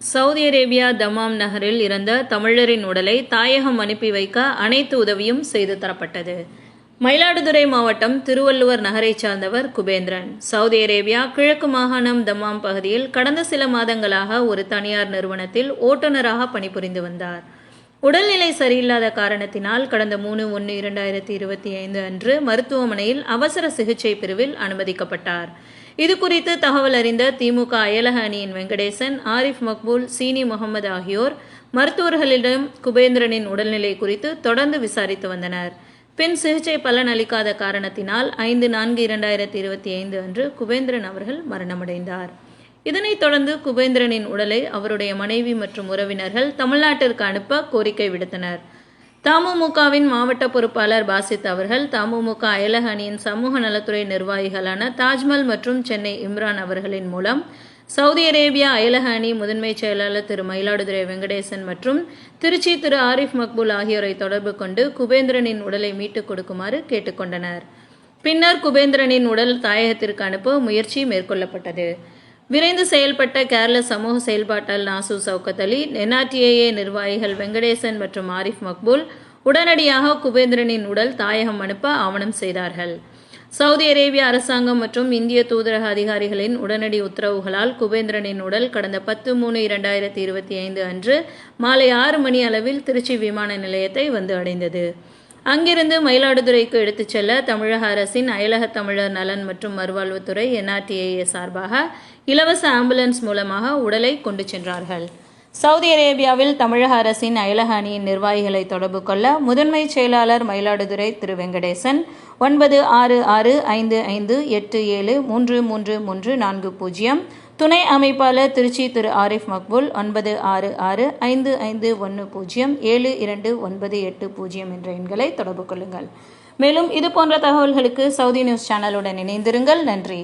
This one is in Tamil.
சவுதி அரேபியா தமாம் நகரில் இறந்த தமிழரின் உடலை தாயகம் அனுப்பி வைக்க அனைத்து உதவியும் செய்து தரப்பட்டது. மயிலாடுதுறை மாவட்டம் திருவள்ளுவர் நகரைச் சார்ந்தவர் குபேந்திரன். சவுதி அரேபியா கிழக்கு மாகாணம் தமாம் பகுதியில் கடந்த சில மாதங்களாக ஒரு தனியார் நிறுவனத்தில் ஓட்டுநராக பணிபுரிந்து வந்தார். உடல்நிலை சரியில்லாத காரணத்தினால் கடந்த மூணு ஒன்று இரண்டாயிரத்தி இருபத்தி ஐந்து அன்று மருத்துவமனையில் அவசர சிகிச்சை பிரிவில் அனுமதிக்கப்பட்டார். இது குறித்து தகவல் அறிந்த திமுக அயலக அணியின் வெங்கடேசன் ஆரிஃப் மக்பூல் சீனி முகமது ஆகியோர் மருத்துவர்களிடம் குபேந்திரனின் உடல்நிலை குறித்து தொடர்ந்து விசாரித்து வந்தனர். பின் சிகிச்சை பலன் அளிக்காத காரணத்தினால் ஐந்து நான்கு இரண்டாயிரத்தி இருபத்தி ஐந்து அன்று குபேந்திரன் அவர்கள் மரணமடைந்தார். இதனைத் தொடர்ந்து குபேந்திரனின் உடலை அவருடைய மனைவி மற்றும் உறவினர்கள் தமிழ்நாட்டிற்கு அனுப்ப கோரிக்கை விடுத்தனர். தமுமுகவின் மாவட்ட பொறுப்பாளர் பாசித் அவர்கள் தமுமுக அயலக அணியின் சமூக நலத்துறை நிர்வாகிகளான தாஜ்மல் மற்றும் சென்னை இம்ரான் அவர்களின் மூலம் சவுதி அரேபியா அயலக அணி முதன்மை செயலாளர் திரு மயிலாடுதுறை வெங்கடேசன் மற்றும் திருச்சி திரு ஆரிஃப் மக்பூல் ஆகியோரை தொடர்பு கொண்டு குபேந்திரனின் உடலை மீட்டுக் கொடுக்குமாறு கேட்டுக்கொண்டனர் பின்னர் குபேந்திரனின் உடல் தாயகத்திற்கு அனுப்ப முயற்சி மேற்கொள்ளப்பட்டது. விரைந்து செயல்பட்ட கேரள சமூக செயல்பாட்டால் நாசு சவுகத் அலி என்ஆர்டிஏஏ நிர்வாகிகள் வெங்கடேசன் மற்றும் ஆரிஃப் மக்பூல் உடனடியாக குபேந்திரனின் உடல் தாயகம் அனுப்ப ஆவணம் செய்தார்கள். சவுதி அரேபிய அரசாங்கம் மற்றும் இந்திய தூதரக அதிகாரிகளின் உடனடி உத்தரவுகளால் குபேந்திரனின் உடல் கடந்த பத்து மூணு இரண்டாயிரத்தி இருபத்தி ஐந்து அன்று மாலை ஆறு மணி அளவில் திருச்சி விமான நிலையத்தை வந்து அடைந்தது. அங்கிருந்து மயிலாடுதுறைக்கு எடுத்துச் செல்ல தமிழக அரசின் அயலக தமிழர் நலன் மற்றும் மறுவாழ்வுத்துறை என்ஆர்டிஏஏ சார்பாக இலவச ஆம்புலன்ஸ் மூலமாக உடலை கொண்டு சென்றார்கள். சவுதி அரேபியாவில் தமிழக அரசின் அயலக அணியின் நிர்வாகிகளை தொடர்பு கொள்ள முதன்மை செயலாளர் மயிலாடுதுறை திரு வெங்கடேசன் ஒன்பது ஆறு ஆறு ஐந்து ஐந்து எட்டு ஏழு மூன்று மூன்று மூன்று நான்கு பூஜ்ஜியம் துணை அமைப்பாளர் திருச்சி திரு ஆரிஃப் மக்புல் ஒன்பது ஆறு ஆறு ஐந்து ஐந்து ஒன்று பூஜ்ஜியம் ஏழு இரண்டு ஒன்பது எட்டு பூஜ்ஜியம் என்ற எண்களை தொடர்பு கொள்ளுங்கள். மேலும் இது போன்ற தகவல்களுக்கு சவுதி நியூஸ் சேனலுடன் இணைந்திருங்கள். நன்றி.